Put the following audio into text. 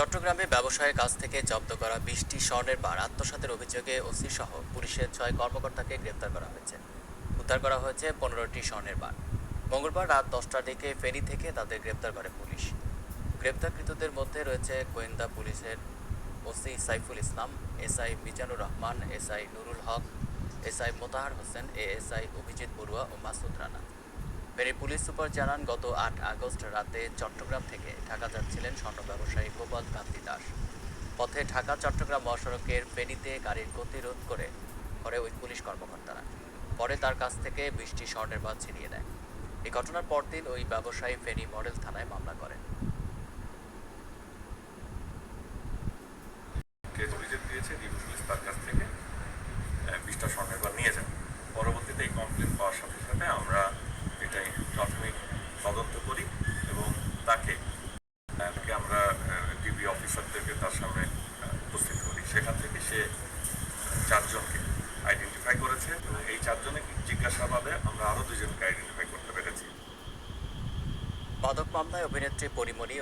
চট্টগ্রামে ব্যবসায়ের কাছ থেকে জব্দ করা বিশটি স্বর্ণের বার আত্মসাতের অভিযোগে ওসি সহ পুলিশের ছয় কর্মকর্তাকে গ্রেপ্তার করা হয়েছে। উদ্ধার করা হয়েছে পনেরোটি স্বর্ণের বার। মঙ্গলবার রাত দশটার দিকে ফেরি থেকে তাদের গ্রেপ্তার করে পুলিশ। গ্রেপ্তারকৃতদের মধ্যে রয়েছে গোয়েন্দা পুলিশের OC Saiful Islam, SI Mizanur Rahman, SI Nurul Haque, SI Motahar Hossain, ASI Abhijit Barua ও মাসুদ রানা। ফেনী পুলিশ সুপার জানান, গত আট আগস্ট রাতে চট্টগ্রাম থেকে ঢাকা যাচ্ছিলেন স্বর্ণ ব্যবসায়ী গোপাল কান্তি দাস। পথে ঢাকা, চট্টগ্রাম মহাসড়কের ফেনীতে গাড়ির গতিরোধ করে করে ওই পুলিশ কর্মকর্তারা। পরে তার কাছ থেকে বৃষ্টি স্বর্ণের বাদ ছিনিয়ে নেয়। এই ঘটনার পরদিন ওই ব্যবসায়ী ফেনী মডেল থানায় মামলা করেন। পরবর্তীতে এই কমপ্লেন পাওয়ার সাথে সাথে আমরা সামনে উপস্থিত করি সেখান থেকে সে চারজনকে আইডেন্টিফাই করেছে এবং এই চারজনে জিজ্ঞাসাবাদে আমরা আরও দুজনকে আইডেন্টিফাই করতে পেরেছি। মাদক মামলায় অভিনেত্রী পরিমণি